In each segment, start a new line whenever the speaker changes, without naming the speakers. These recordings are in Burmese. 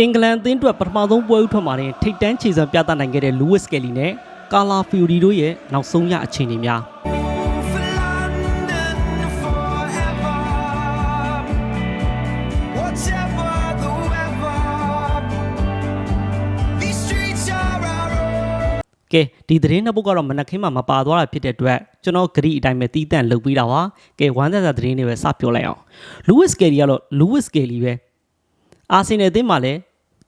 အင်္ဂလန်အသင်းအတွက်ပထမဆုံးပွဲဥထွက်မှာတင်ထိတ်တန်းခြေစံပြသနိုင်ခဲ့တဲ့ Lewis Kelly နဲ့ Carla Fiori တို့ရဲ့နောက်ဆုံးရအခြေအနေများ
For London forever. Whatever the weather, these streets are our own.
ကဲဒီသတင်းနှစ်ပုဒ်ကတော့မနက်ခင်းမှာမပါသွားတာဖြစ်တဲ့အတွက်ကျွန်တော်ဂရိအတိုင်းပဲတီးတန့်လုပ်ပြီးတာပါကဲဝမ်းသာသာသတင်းတွေပဲစပြောလိုက်အောင် Lewis Kelly ကတော့ Lewis Kelly ပဲ အာဆင်နယ်အသင်းမှာလည်း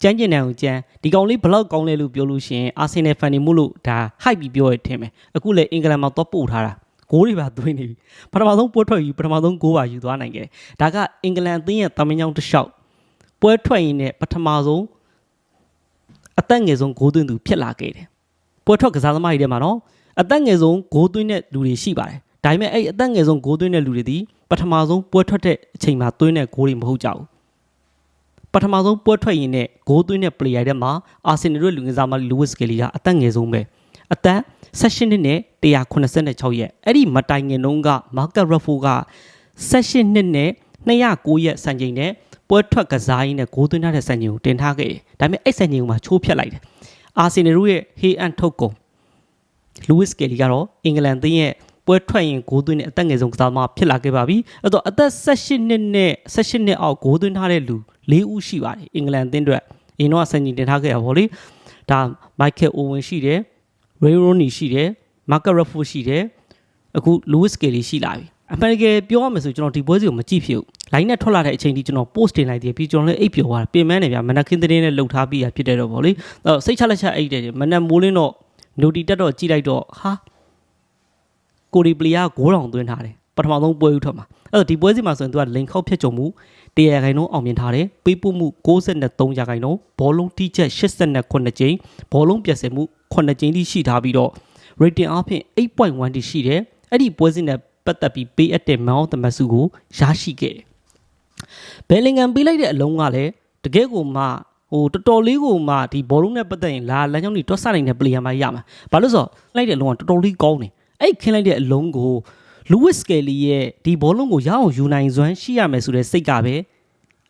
ကျန်းကျင်တယ်အောင်ကျန်းဒီကောင်လေးဘလောက်ကောင်းလဲလို့ပြောလို့ရှိရင်အာဆင်နယ်ဖန်နေမှုလို့ဒါ hype ပြီးပြောရထင်မယ်အခုလည်းအင်္ဂလန်မှာတော့ပို့ထားတာဂိုးတွေပါသွင်းနေပြီပထမဆုံးပွဲထွက်ယူပထမဆုံးဂိုးပါယူသွားနိုင်ခဲ့တယ်ဒါကအင်္ဂလန်အသင်းရဲ့တမန်ကြောင်တစ်လျှောက်ပွဲထွက်ရင်လည်းပထမဆုံးအသက်ငယ်ဆုံးဂိုးသွင်းသူဖြစ်လာခဲ့တယ်ပွဲထွက်ကစားသမားတွေထဲမှာတော့အသက်ငယ်ဆုံးဂိုးသွင်းတဲ့လူတွေရှိပါတယ်ဒါပေမဲ့အဲ့အသက်ငယ်ဆုံးဂိုးသွင်းတဲ့လူတွေဒီပထမဆုံးပွဲထွက်တဲ့အချိန်မှာသွင်းတဲ့ဂိုးတွေမဟုတ်ကြဘူး ပထမဆုံးပွဲထွက်ရင်နဲ့ဂိုးသွင်းတဲ့ player တွေမှာအာဆင်နယ်ရဲ့လူငယ်စားမလူးဝစ်ကယ်လီကအသက်ငယ်ဆုံးပဲအသက်16နှစ်နဲ့186ရက်အဲ့ဒီမတိုင်ငင်တုန်းကမာကတ်ရဖိုက16နှစ်နဲ့209ရက်စံချိန်နဲ့ပွဲထွက်ကစားရင်းနဲ့ဂိုးသွင်းထားတဲ့စံချိန်ကိုတင်ထားခဲ့တယ်ဒါပေမဲ့အဲ့စံချိန်ကိုမှချိုးဖျက်လိုက်တယ်အာဆင်နယ်ရဲ့ဟေးအန်ထုတ်ကုန်လူးဝစ်ကယ်လီကတော့အင်္ဂလန်သင်းရဲ့ ပွဲထွက်ရင်ဂိုးသွင်းတဲ့အသက်ငယ်ဆုံးကစားသမားဖြစ်လာခဲ့ပါပြီအဲ့တော့အသက်18နှစ်နဲ့18နှစ်အောက်ဂိုးသွင်းထားတဲ့လူ၄ဦးရှိပါတယ်အင်္ဂလန်အသင်းအတွက်အရင်တော့စံချိန်တင်ထားခဲ့ရပါဗောလေဒါမိုက်ကယ်အိုဝင်ရှိတယ်ရေရိုနီရှိတယ်မာကတ်ရဖူရှိတယ်အခုလူးဝစ်ကယ်လီရှိလာပြီအမှန်တကယ်ပြောရမယ်ဆိုကျွန်တော်ဒီပွဲစီကိုမကြည့်ဖြစ်ဘူးလိုင်းနဲ့ထွက်လာတဲ့အချိန်ထိကျွန်တော် post တင်လိုက်တယ်ပြီးကျွန်တော်လည်းအိပ်ပျော်သွားတယ်ပြင်ပန်းနေဗျမနက်ခင်းသတင်းနဲ့လှုပ်ထားပြီးရဖြစ်တဲ့တော့ဗောလေအဲ့တော့စိတ်ချလက်ချအိပ်တယ်မနက်မိုးလင်းတော့ noty တက်တော့ကြည့်လိုက်တော့ဟာ ကိုရီပလီယာဂိုးတောင်သွင်းထားတယ်ပထမဆုံးပွဲဥထွက်မှာအဲ့တော့ဒီပွဲစီမှာဆိုရင်သူကလိန်ခောက်ဖြတ်ကြုံမှု100ရာခိုင်နှုန်းအောင်မြင်ထားတယ်ပေးပို့မှု63ရာခိုင်နှုန်းဘောလုံးတိချက်89ကြိမ်ဘောလုံးပြည့်စင်မှု9ကြိမ်ထိရှိထားပြီးတော့ rating အဖြစ်8.1တိရှိတယ်အဲ့ဒီပွဲစဉ်နဲ့ပတ်သက်ပြီးပေးအပ်တဲ့ man of the match ဆုကိုရရှိခဲ့တယ်ဘယ်လင်ဂမ်ပေးလိုက်တဲ့အလုံးကလည်းတကယ်ကိုမှဟိုတော်တော်လေးကိုမှဒီဘောလုံးနဲ့ပတ်သက်ရင်လာလမ်းကြောင်းတွေတွတ်ဆနိုင်တဲ့ player မှရမှာဘာလို့ဆိုတော့လိုက်တဲ့အလုံးကတော်တော်လေးကောင်းတယ် အဲ့ခင်းလိုက်တဲ့အလုံးကို Lewis Kelly ရဲ့ဒီဘောလုံးကိုရအောင်ယူနိုင်စွမ်းရှိရမယ်ဆိုတဲ့စိတ်ကပဲ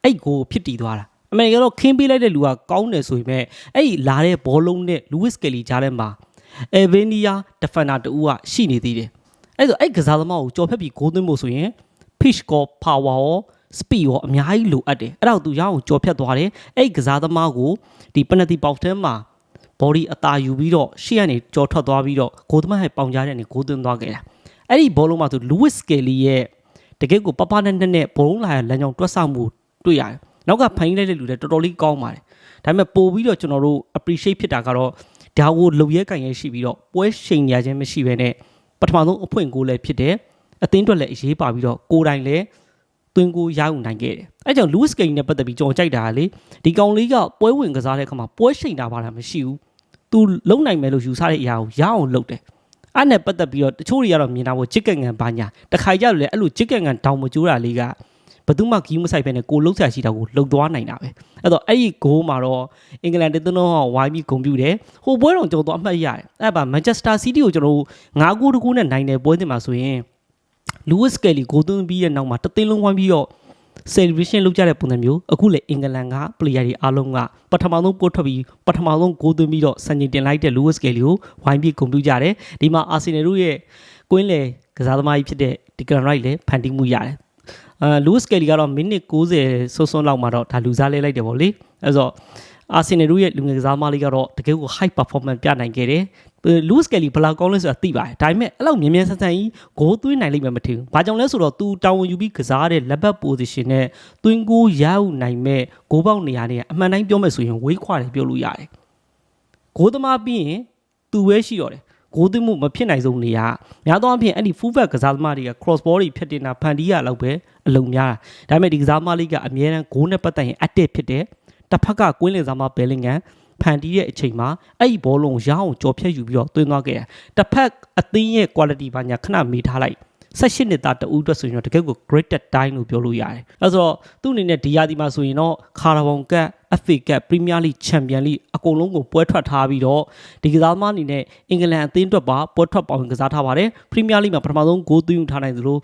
အဲ့ကိုဖြစ်တည်သွားတာအမေကတော့ခင်းပေးလိုက်တဲ့လူကကောင်းတယ်ဆိုပေမဲ့အဲ့ဒီလာတဲ့ဘောလုံးနဲ့ Lewis Kelly ကြားထဲမှာ Evania defender တူကရှိနေသေးတယ်အဲ့ဆိုအဲ့ကစားသမားကိုကြော်ဖြတ်ပြီးဂိုးသွင်းဖို့ဆိုရင် pitch ကော power ရော speed ရောအများကြီးလိုအပ်တယ်အဲ့တော့သူရအောင်ကြော်ဖြတ်သွားတယ်အဲ့ကစားသမားကိုဒီ penalty box ထဲမှာ body အသာယူပြီးတော့ရှေ့ကနေကြော်ထွက်သွားပြီးတော့ဂိုးသမားဟဲ့ပေါင်ကြားတဲ့နေဂိုးသွင်းသွားခဲ့တာအဲ့ဒီဘောလုံးမှာသူ Lewis Kelly ရဲ့တကယ့်ကိုပပနဲ့နဲ့နဲ့ဘောလုံးလာရလမ်းကြောင်းတွက်ဆမှုတွေ့ရတယ်နောက်ကဖိုင်းလိုက်တဲ့လူတွေတော်တော်လေးကောင်းပါတယ်ဒါပေမဲ့ပို့ပြီးတော့ကျွန်တော်တို့ appreciate ဖြစ်တာကတော့ဒါကိုလုံရဲကန်ရဲရှိပြီးတော့ပွဲရှိန်ရခြင်းမရှိဘဲနဲ့ပထမဆုံးအဖွင့်ကိုလည်းဖြစ်တယ်အသင်းအတွက်လည်းအရေးပါပြီးတော့ကိုယ်တိုင်လည်းသွင်းကိုရယူနိုင်ခဲ့တယ်အဲကြောင့် Lewis Kelly နဲ့ပတ်သက်ပြီးကျွန်တော်ကြိုက်တာကလေဒီကောင်လေးကပွဲဝင်ကစားတဲ့အခါမှာပွဲရှိန်တာပါလားမရှိဘူး သူလုံနိုင်မယ်လို့ယူဆတဲ့အရာကိုရအောင်လုပ်တယ်အဲ့နဲ့ပတ်သက်ပြီးတော့တချို့တွေကတော့မြင်တာပေါ့ချစ်ကက်ငံဘာညာတခါကြလို့လေအဲ့လိုချစ်ကက်ငံတောင်မကျိုးတာလေးကဘယ်သူမှဂီးမဆိုင်ပဲနဲ့ကိုလှုပ်ဆရာရှိတာကိုလှုပ်သွားနိုင်တာပဲအဲ့တော့အဲ့ဒီဂိုးမှာတော့အင်္ဂလန်တေသနောဝိုင်းပြီးဂုဏ်ပြုတယ်ဟိုပွဲတော်ကျွန်တော်တို့အမှတ်ရတယ်အဲ့ပါမန်ချက်စတာစီးတီးကိုကျွန်တော်တို့9ဂိုးတကူနဲ့နိုင်တယ်ပွဲတင်မှာဆိုရင်လူးဝစ်ကယ်လီဂိုးသွင်းပြီးတဲ့နောက်မှာတသိန်းလုံးဝိုင်းပြီးတော့ celebration လုပ်ကြတဲ့ပုံစံမျိုးအခုလေအင်္ဂလန်က player တွေအားလုံးကပထမဆုံးပို့ထွက်ပြီးပထမဆုံးဂိုးသွင်းပြီးတော့စံချိန်တင်လိုက်တဲ့ Lewis Kelly ကိုဝိုင်းပြီးဂုဏ်ပြုကြတယ်ဒီမှာ Arsenal တို့ရဲ့ကွင်းလေကစားသမားကြီးဖြစ်တဲ့ Declan Rice လည်းဖန်တီးမှုရတယ်အာ Lewis Kelly ကတော့မိနစ်90ဆွဆွလောက်မှာတော့ဒါလူစားလဲလိုက်တယ်ပေါ့လေအဲဆိုအာဆင်နယ်တို့ရဲ့လူငယ်ကစားသမားလေးကတော့တကယ်ကို high performance ပြနိုင်ခဲ့တယ်။ Lewis Kelly ဘယ်လောက်ကောင်းလဲဆိုတာသိပါတယ်။ဒါပေမဲ့အဲ့လောက်မြင်မြန်ဆန်ဆန်ကြီးဂိုးသွင်းနိုင်လိမ့်မယ်မထင်ဘူး။ဘာကြောင့်လဲဆိုတော့ तू တာဝန်ယူပြီးကစားတဲ့လက်ဘက် position နဲ့သွင်းကိုရယူနိုင်မဲ့ဂိုးပေါက်နေရာတွေကအမှန်တိုင်းပြောမယ်ဆိုရင်ဝေးခွာတယ်ပြောလို့ရတယ်။ဂိုးသမားပြီးရင် तू ပဲရှိတော့တယ်။ဂိုးသွင်းမှုမဖြစ်နိုင်ဆုံးနေရာများသောအားဖြင့်အဲ့ဒီ full back ကစားသမားတွေက cross ball တွေဖြတ်တင်တာဖန်တီးရလောက်ပဲအလုံများတာဒါပေမဲ့ဒီကစားသမားလေးကအမြဲတမ်းဂိုးနဲ့ပတ်သက်ရင် active ဖြစ်တယ်တစ်ဖက်ကကွင်းလင်စားမဘယ်လင်ဂန် ဖန်တီးတဲ့အချိန်မှာအဲ့ဒီဘောလုံးရအောင်ကြော်ဖြတ်ယူပြီးတော့သွင်းသွားခဲ့တယ်တစ်ဖက်အသင်းရဲ့ quality ဘာညာခဏမေးထားလိုက်18နှစ်သားတဦးအတွက်ဆိုရင်တော့တကယ်ကို greated time လို့ပြောလို့ရတယ်။အဲဆိုတော့သူ့အနေနဲ့ဒီယာဒီမှာဆိုရင်တော့ခါရဘုံကတ် FA ကတ် Premier League Champion League အကုန်လုံးကိုပွဲထွက်ထားပြီးတော့ဒီကစားသမားအနေနဲ့အင်္ဂလန်အသင်းအတွက်ပါပွဲထွက်ပါဝင်ကစားထားပါတယ်။ Premier League မှာပထမဆုံးဂိုးသွင်းထားနိုင်သလို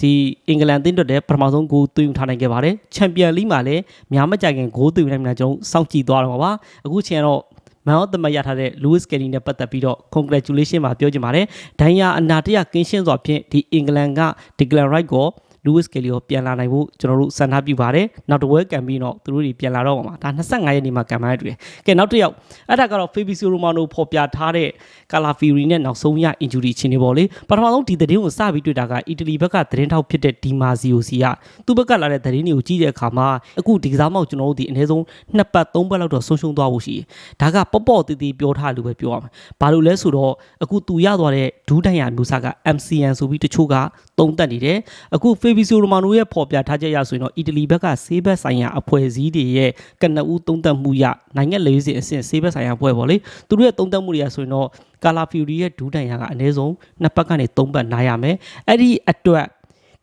ဒီအင်္ဂလန်အသင်းအတွက်တဲ့ပထမဆုံးဂိုးသွင်းထားနိုင်ခဲ့ပါတယ်ချန်ပီယံလိမှာလည်းများမကြခင်ဂိုးသွင်းနိုင်မှာကျွန်တော်စောင့်ကြည့်သွားတော့ပါအခုချိန်ကတော့ man of the match ရထားတဲ့ Lewis Kelly နဲ့ပတ်သက်ပြီးတော့ congratulation ပါပြောချင်ပါတယ်ဒိုင်ယာအနာတရကင်းရှင်းစွာဖြင့်ဒီအင်္ဂလန်က Declan Rice ကို Lewis Kelly ကိုပြန်လာနိုင်ဖို့ကျွန်တော်တို့စံထားပြုပါတယ်နောက်တစ်ဝဲကံပြီးတော့သူတို့တွေပြန်လာတော့မှာဒါ25ရက်နေ့မှာကံမှန်းတွေ့တယ်ကဲနောက်တစ်ယောက်အဲ့ဒါကတော့ Fabrizio Romano ဖော်ပြထားတဲ့ Calafiori နဲ့နောက်ဆုံးရ injury ချင်းတွေပေါ့လေပထမဆုံးဒီသတင်းကိုစပြီးတွေ့တာကအီတလီဘက်ကသတင်းထောက်ဖြစ်တဲ့ Di Marzio စီကသူ့ဘက်ကလာတဲ့သတင်းတွေကိုကြည့်တဲ့အခါမှာအခုဒီကစားမောက်ကျွန်တော်တို့ဒီအနည်းဆုံးနှစ်ပတ်သုံးပတ်လောက်တော့ဆုံးရှုံးသွားဖို့ရှိတယ်ဒါကပေါ့ပေါ့တီတီပြောထားလို့ပဲပြောရမှာဘာလို့လဲဆိုတော့အခုသူရသွားတဲ့ဒူးတန်ရမျိုးစားက MCN ဆိုပြီးတချို့က သုံးသက်နေတယ်အခု Fabrizio Romano ရဲ့ဖော်ပြထားချက်အရဆိုရင်တော့အီတလီဘက်ကဆေးဘက်ဆိုင်ရာအဖွဲ့အစည်းတွေရဲ့ကနဦးသုံးသက်မှုရနိုင်ငံလေးစီအဆင့်ဆေးဘက်ဆိုင်ရာအဖွဲ့ပေါ့လေသူတို့ရဲ့သုံးသက်မှုတွေကဆိုရင်တော့ကာလာဖီယိုရီရဲ့ဒူးတန်ရကအနည်းဆုံးနှစ်ပတ်ကနေသုံးပတ်နားရမယ်အဲ့ဒီအတွက်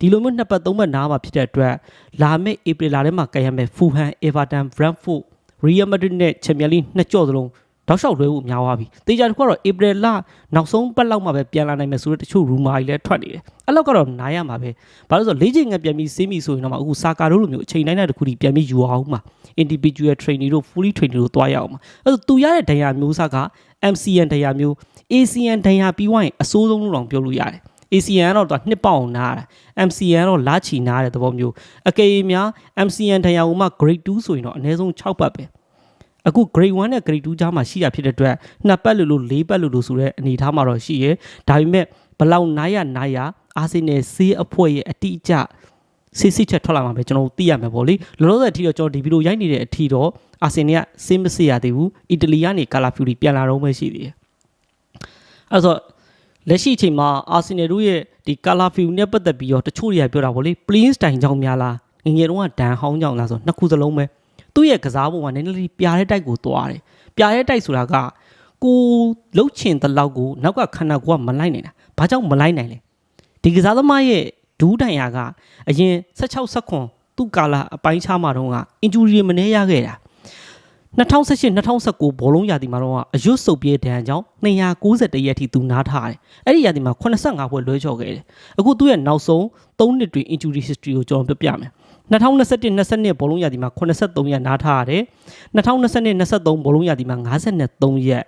ဒီလိုမျိုးနှစ်ပတ်သုံးပတ်နားမှာဖြစ်တဲ့အတွက်လာမယ့်ဧပြီလထဲမှာကံရမယ်ဖူဟန်အေဗာတန်ဘရန့်ဖို့ရီယယ်မက်ဒရစ်နဲ့ချန်ပီယံလိနှစ်ကြော့စလုံး တောက်လျှောက်လွဲဖို့များသွားပြီ။တေချာတစ်ခုကတော့ဧပြီလနောက်ဆုံးပတ်လောက်မှပဲပြန်လာနိုင်မယ်ဆိုတဲ့တချို့ rumor တွေလည်းထွက်နေတယ်။အဲ့လောက်ကတော့နားရမှာပဲ။ဘာလို့လဲဆိုတော့လေးချိန်ငက်ပြန်ပြီးစေးမိဆိုရင်တော့မှအခုစာကာတို့လိုမျိုးအချိန်တိုင်းတဲ့တစ်ခုတည်းပြန်ပြီးယူအောင်မှာ individual training တို့ fully training တို့တွားရအောင်မှာ။အဲ့ဒါသူရတဲ့ဒဏ်ရာမျိုးစားက MCN ဒဏ်ရာမျိုး ACN ဒဏ်ရာပြီးွားရင်အစိုးဆုံးလို့တောင်ပြောလို့ရတယ်။ ACN ကတော့သူကနှစ်ပေါင်နားတာ MCN ကတော့လာချီနားတဲ့သဘောမျိုးအကယ်၍များ MCN ဒဏ်ရာဟိုမှာ grade 2ဆိုရင်တော့အနည်းဆုံး6ပတ်ပဲ အခု grade 1နဲ့ grade 2ကြားမှာရှိရဖြစ်တဲ့အတွက်နှစ်ပတ်လို့လို့၄ပတ်လို့လို့ဆိုတဲ့အနေအထားမှာတော့ရှိရဲဒါပေမဲ့ဘလောက်နားရနားရအာဆင်နယ်ဆေးအဖွဲ့ရဲ့အတိအကျစစ်စစ်ချက်ထွက်လာမှာပဲကျွန်တော်တို့သိရမယ်ပေါ့လေလောလောဆယ်အထိတော့ကျွန်တော်ဒီဗီဒီယိုရိုက်နေတဲ့အထိတော့အာဆင်နယ်ကစင်းမစစ်ရသေးဘူးအီတလီကနေကာလာဖျူရီပြန်လာတော့မှရှိသေးတယ်အဲ့တော့လက်ရှိအချိန်မှာအာဆင်နယ်တို့ရဲ့ဒီကာလာဖျူနဲ့ပတ်သက်ပြီးတော့တချို့တွေကပြောတာပေါ့လေ playing style ကြောင့်များလားငယ်ငယ်တုန်းကဒန်ဟောင်းကြောင့်လားဆိုနှစ်ခုစလုံးပဲ သူ့ရဲ့ကစားပုံကနည်းနည်းလေးပြားတဲ့တိုက်ကိုသွားတယ်ပြားတဲ့တိုက်ဆိုတာကကိုလှုပ်ချင်တဲ့လောက်ကိုနောက်ကခန္ဓာကိုယ်ကမလိုက်နိုင်တာဘာကြောင့်မလိုက်နိုင်လဲဒီကစားသမားရဲ့ဒူးတိုင်ယာကအရင်16 19သူ့ကာလာအပိုင်းခြားမှာတော့ကအင်ဂျူရီမနေရခဲ့တာ2018 2019ဘောလုံးရာသီမှာတော့အရွတ်ဆုပ်ပြေးဒဏ်ကြောင့်291ရက်ထိသူနားထားတယ်။အဲ့ဒီရာသီမှာ85ပွဲလွဲချော်ခဲ့တယ်။အခုသူ့ရဲ့နောက်ဆုံး3နှစ်တွင် injury history ကိုကျွန်တော်ပြပြမယ်။ 2021 22ဘောလုံးရာသီမှာ83ရက်နားထားရတယ်။2022 23ဘောလုံးရာသီမှာ53ရက်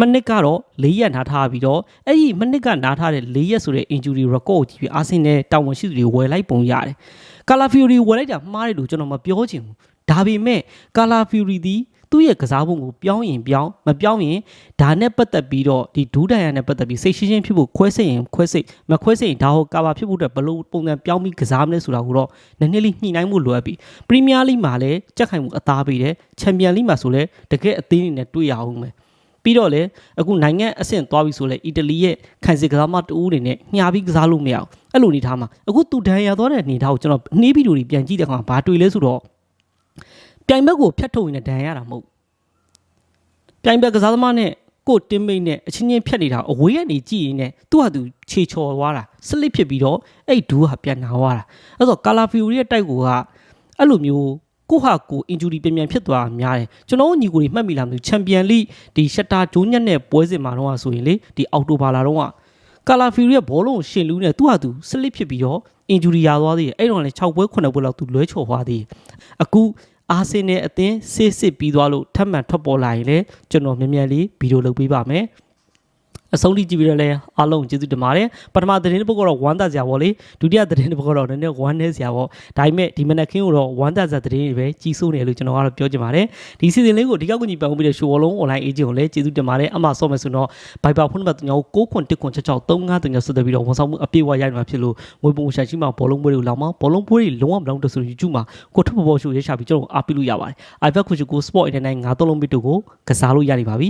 မနစ်ကတော့၄ရက်နားထားပြီးတော့အဲ့ဒီမနစ်ကနားထားတဲ့၄ရက်ဆိုတဲ့ injury record ကိုကြည့်ပြီးအာဆင်နယ်တာဝန်ရှိသူတွေဝယ်လိုက်ပုံရတယ်။ကာလာဖီယိုရီဝယ်လိုက်တာမှားတယ်လို့ကျွန်တော်မပြောချင်ဘူး။ဒါပေမဲ့ကာလာဖီယိုရီဒီ သူ့ရဲ့ကစားပုံကိုပြောင်းရင်ပြောင်းမပြောင်းရင်ဒါနဲ့ပတ်သက်ပြီးတော့ဒီဒူးဒန်ရနဲ့ပတ်သက်ပြီးစိတ်ရှင်းရှင်းဖြစ်ဖို့ခွဲစိတ်ရင်ခွဲစိတ်မခွဲစိတ်ရင်ဒါဟောကာဗာဖြစ်ဖို့အတွက်ဘယ်လို့ပုံစံပြောင်းပြီးကစားမလဲဆိုတာကိုတော့နည်းနည်းလေးညှိနှိုင်းမှုလိုအပ်ပြီပရီးမီးယားလိမှာလည်းကြက်ခိုင်မှုအသားပေးတယ်ချန်ပီယံလိမှာဆိုလည်းတကယ်အသင်းတွေနဲ့တွေ့ရအောင်မယ်ပြီးတော့လေအခုနိုင်ငံအဆင့်သွားပြီဆိုလဲအီတလီရဲ့ခိုင်စစ်ကစားမတူဦးတွေနဲ့ညှာပြီးကစားလို့မရအောင်အဲ့လိုနေထားမှာအခုသူဒဏ်ရာသွားတဲ့အနေထားကိုကျွန်တော်နှီးဗီဒီယိုတွေပြန်ကြည့်တဲ့အခါမှာဘာတွေ့လဲဆိုတော့ ပြိုင်ဘက်ကိုဖျက်ထုတ်ရင်လည်းဒဏ်ရာရတာမဟုတ်ပြိုင်ဘက်ကစားသမားနဲ့ကို့တင်းမိတ်နဲ့အချင်းချင်းဖြတ်နေတာအဝေးကနေကြည့်ရင်လည်းသူ့ဟာသူခြေချော်သွားတာစလစ်ဖြစ်ပြီးတော့အဲ့ဒူးဟာပြန်နာသွားတာအဲ့တော့ကာလာဖီယိုရီရဲ့တိုက်ကိုကအဲ့လိုမျိုးကိုဟာကိုအင်ဂျူရီပြန်ပြန်ဖြစ်သွားတာများတယ်ကျွန်တော်တို့ညီကိုတွေမှတ်မိလားမသိဘူးချန်ပီယံလိဒီရှက်တာဂျိုးညက်နဲ့ပွဲစဉ်မှာတော့ဆိုရင်လေဒီအောက်တိုဘာလာတော့ကကာလာဖီယိုရီရဲ့ဘောလုံးကိုရှင်လူးနဲ့သူ့ဟာသူစလစ်ဖြစ်ပြီးတော့အင်ဂျူရီရသွားသေးတယ်အဲ့တော့လည်း6ပွဲ9ပွဲလောက်သူလွဲချော်သွားသေးတယ်အခု အာဆင်နယ်အသင်းစစ်စစ်ပြီးသွားလို့ထပ်မံထွက်ပေါ်လာရင်လည်းကျွန်တော်မြန်မြန်လေးဗီဒီယိုလုပ်ပေးပါမယ် အဆုံးထိကြည့်ပြီးတော့လည်းအားလုံးကျေးဇူးတင်ပါတယ်ပထမသတင်းတစ်ပုဒ်ကတော့ဝမ်းသာစရာပေါ့လေဒုတိယသတင်းတစ်ပုဒ်ကတော့နည်းနည်းဝမ်းနည်းစရာပေါ့ဒါပေမဲ့ဒီမနက်ခင်းကိုတော့ဝမ်းသာစရာသတင်းတွေပဲကြီးစိုးနေလို့ကျွန်တော်ကတော့ပြောချင်ပါတယ်ဒီစီစဉ်လေးကိုဒီကောက်ကူညီပံ့ပိုးပေးတဲ့ရှိုးဝလုံး online agent ကိုလည်းကျေးဇူးတင်ပါတယ်အမှဆော့မယ်ဆိုတော့ Viber ဖုန်းနံပါတ်ညော6ခွန်1ခွန်66 35တင်ရဆက်သွယ်ပြီးတော့ဝန်ဆောင်မှုအပြည့်အဝရနိုင်မှာဖြစ်လို့ငွေပုံရှာရှိမှာဘောလုံးပွဲတွေကိုလောင်းမှာဘောလုံးပွဲတွေလုံးဝမလောင်းတဆို YouTube မှာကိုထပ်ပေါ်ပေါ်ရှိုးရရှာပြီးကျွန်တော်အားပေးလို့ရပါတယ် iPad ခုချကို Sport Internet 9သုံးလုံးဘစ်တို့ကိုကစားလို့ရနေပါပြီ